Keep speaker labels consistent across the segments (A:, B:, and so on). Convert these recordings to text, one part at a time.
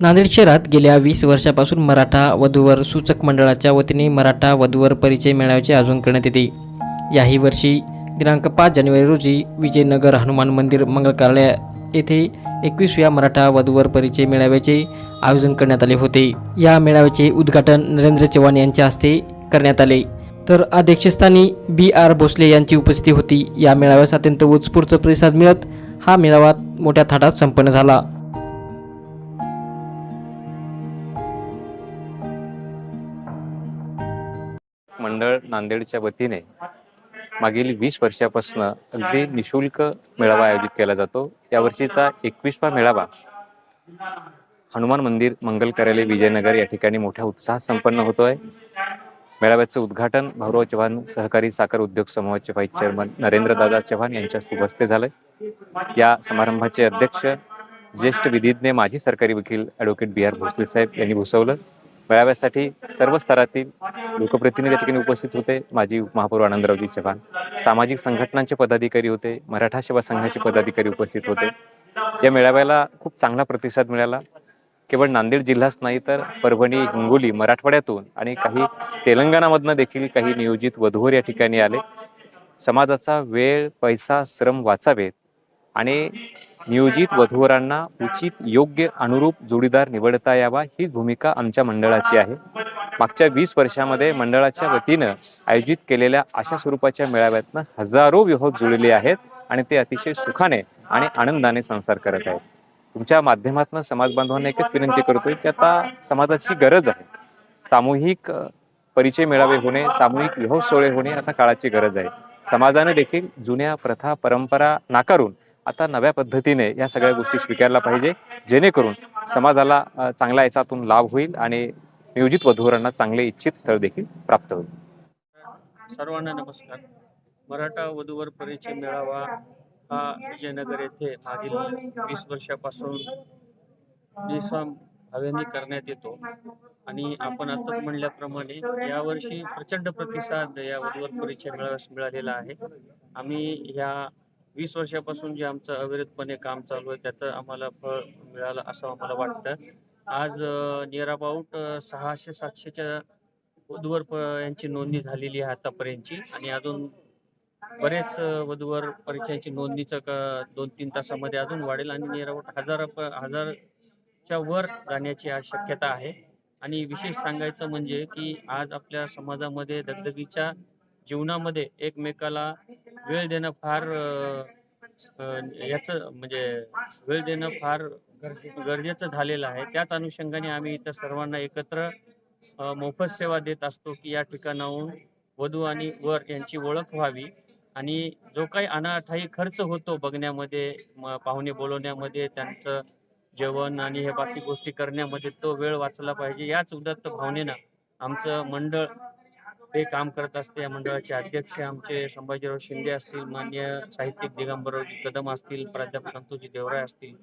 A: नांदेड शहरात गेल्या वीस वर्षापासून मराठा वधूवर सूचक मंडळाच्या वतीने मराठा वधूवर परिचय मेळाव्याचे आयोजन करण्यात येते. याही वर्षी दिनांक पाच जानेवारी रोजी विजयनगर हनुमान मंदिर मंगल कार्यालय येथे एकवीसव्या मराठा वधूवर परिचय मेळाव्याचे आयोजन करण्यात आले होते. या मेळाव्याचे उद्घाटन नरेंद्र चव्हाण यांच्या हस्ते करण्यात आले. तर अध्यक्षस्थानी बी आर भोसले यांची उपस्थिती होती. या मेळाव्यास अत्यंत उत्स्फूर्त प्रतिसाद मिळत हा मेळावा मोठ्या थाटात संपन्न झाला.
B: मंडळ नांदेडच्या वतीने मागील वीस वर्षापासून अगदी निशुल्क मेळावा आयोजित केला जातो. यावर्षीचा एकवीसवा मेळावा हनुमान मंदिर मंगल कार्यालय विजयनगर या ठिकाणी मोठ्या उत्साहात संपन्न होतोय. मेळाव्याचं उद्घाटन भाऊराव चव्हाण सहकारी साखर उद्योग समूहाचे व्हाईस चेअरमन नरेंद्र दादा चव्हाण यांच्या शुभ झालंय. या समारंभाचे अध्यक्ष ज्येष्ठ विधिज्ञ माजी सरकारी वकील advocate B R Bhosle saheb यांनी भूसवलं. मेळाव्यासाठी सर्व स्तरातील लोकप्रतिनिधी या ठिकाणी उपस्थित होते. माजी महापौर आनंदरावजी चव्हाण. सामाजिक संघटनांचे पदाधिकारी होते. मराठा सेवा संघाचे पदाधिकारी उपस्थित होते. या मेळाव्याला खूप चांगला प्रतिसाद मिळाला. केवळ नांदेड जिल्हाच नाही तर परभणी हिंगोली मराठवाड्यातून आणि काही तेलंगणामधनं देखील काही नियोजित वधूवर या ठिकाणी आले. समाजाचा वेळ पैसा श्रम वाचावेत आणि नियोजित वधूवरांना उचित योग्य अनुरूप जोडीदार निवडता यावा ही भूमिका आमच्या मंडळाची आहे. मागच्या वीस वर्षामध्ये मंडळाच्या वतीनं आयोजित केलेल्या अशा स्वरूपाच्या मेळाव्यातनं हजारो विवाह जुळले आहेत आणि ते अतिशय सुखाने आणि आनंदाने संसार करत आहेत. तुमच्या माध्यमातून समाज बांधवांना एकच विनंती करतोय की आता समाजाची गरज आहे. सामूहिक परिचय मेळावे होणे सामूहिक विवाह सोहळे होणे आता काळाची गरज आहे. समाजाने देखील जुन्या प्रथा परंपरा नाकारून आता नव्या पद्धतीने या सगळ्या गोष्टी स्वीकारल्या पाहिजे. जेणेकरून समाजाला चांगला याच्यातून लाभ होईल आणि नियोजित वधूवरांना चांगले इच्छित स्थळ देखील प्राप्त होईल.
C: सर्वांना नमस्कार. मराठा वधूवर परिचय मेळावा हा विजयनगर येथे मागील वीस वर्षापासून बेसाम हवेने करण्यात येतो. आणि आपण आताच म्हणल्याप्रमाणे यावर्षी प्रचंड प्रतिसाद या वधूवर परिचय मेळाव्यास मिळालेला आहे. आम्ही ह्या वीस वर्षापासून जे आमचं अविरतपणे काम चालू आहे त्याचं आम्हाला फळ मिळालं असं आम्हाला वाटतं. आज नियर अबाउट सहाशे सातशेच्या वधूवर प यांची नोंदणी झालेली आहे आतापर्यंतची आणि अजून बरेच वधूवर परिचयाची नोंदणीचं दोन तीन तासामध्ये अजून वाढेल आणि नियर अबाउट हजार हजारच्या वर जाण्याची आज शक्यता आहे. आणि विशेष सांगायचं म्हणजे की आज आपल्या समाजामध्ये दगदगीच्या जीवनामध्ये एकमेकाला वेळ देणं फार याचं म्हणजे वेळ देणं फार गरजेचं झालेलं आहे. त्याच अनुषंगाने आम्ही इथं सर्वांना एकत्र मोफत सेवा देत असतो की या ठिकाणाहून वधू आणि वर यांची ओळख व्हावी. आणि जो काही अनाठाई खर्च होतो बघण्यामध्ये पाहुणे बोलवण्यामध्ये त्यांचं जेवण आणि हे बाकी गोष्टी करण्यामध्ये तो वेळ वाचला पाहिजे. याच उदात्त भावनेनं आमचं मंडळ हे काम करत असते. या मंडळाचे अध्यक्ष आमचे संभाजीराव शिंदे असतील मान्य साहित्यिक दिगंबररावजी कदम असतील प्राध्यापक संतोजी देवराय असतील.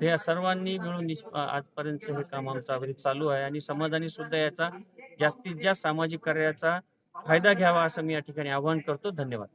C: हे या सर्वांनी मिळून आजपर्यंत हे काम आमचं अगदी चालू आहे आणि समाजाने सुद्धा याचा जास्तीत जास्त सामाजिक कार्याचा फायदा घ्यावा असं मी या ठिकाणी आवाहन करतो. धन्यवाद.